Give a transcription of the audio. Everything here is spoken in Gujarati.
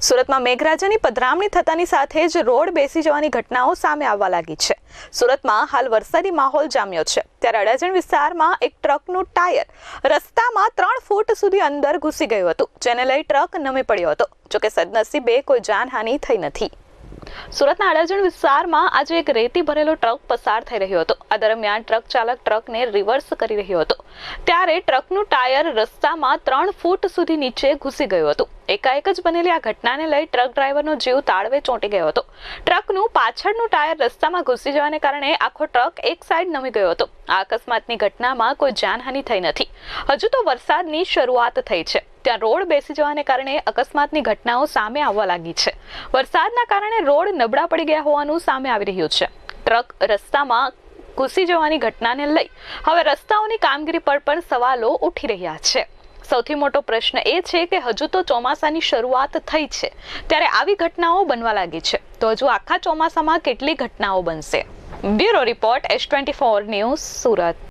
સુરતમાં મેઘરાજાની પધરામણી થતાની સાથે જ રોડ બેસી જવાની ઘટનાઓ સામે આવવા લાગી છે. સુરતમાં હાલ વરસાદી માહોલ જામ્યો છે. ત્યારે અડાજણ વિસ્તારમાં એક ટ્રકનું ટાયર રસ્તામાં ત્રણ ફૂટ સુધી અંદર ઘૂસી ગયું હતું. જેને લઈ ટ્રક નમી પડ્યો હતો. જોકે સદનસીબે કોઈ જાનહાનિ થઈ નથી. સુરતના અડાજણ વિસ્તારમાં આજે એક રેતી ભરેલો ટ્રક પસાર થઈ રહ્યો હતો. આ દરમિયાન ટ્રક ચાલક ટ્રકને રિવર્સ કરી રહ્યો હતો. ત્યારે ટ્રકનું ટાયર રસ્તામાં ત્રણ ફૂટ સુધી નીચે ઘૂસી ગયું હતું. એકાએક જ બનેલી આ ઘટનાને લઈ ટ્રક ડ્રાઈવરનો જીવ તાળવે ચોંટી ગયો હતો. ટ્રકનું પાછળનું ટાયર રસ્તામાં ઘૂસી જવાને કારણે આખો ટ્રક એક સાઈડ નમી ગયો હતો. આ અકસ્માતની ઘટનામાં કોઈ જાનહાનિ થઈ નથી. હજુ તો વરસાદની શરૂઆત થઈ છે. ત્યાં રોડ બેસી જવાને કારણે અકસ્માતની ઘટનાઓ સામે આવવા લાગી છે. વરસાદના કારણે રોડ નબળા પડી ગયા હોવાનું સામે આવી રહ્યું છે. ટ્રક રસ્તામાં ઘૂસી જવાની ઘટનાને લઈ હવે રસ્તાઓની કામગીરી પર પણ સવાલો ઉઠી રહ્યા છે. સૌથી મોટો પ્રશ્ન એ છે કે હજુ તો ચોમાસાની શરૂઆત થઈ છે. ત્યારે આવી ઘટનાઓ બનવા લાગી છે. તો હજુ આખા ચોમાસામાં કેટલી ઘટનાઓ બનશે? Bureau report S twenty four news Surat.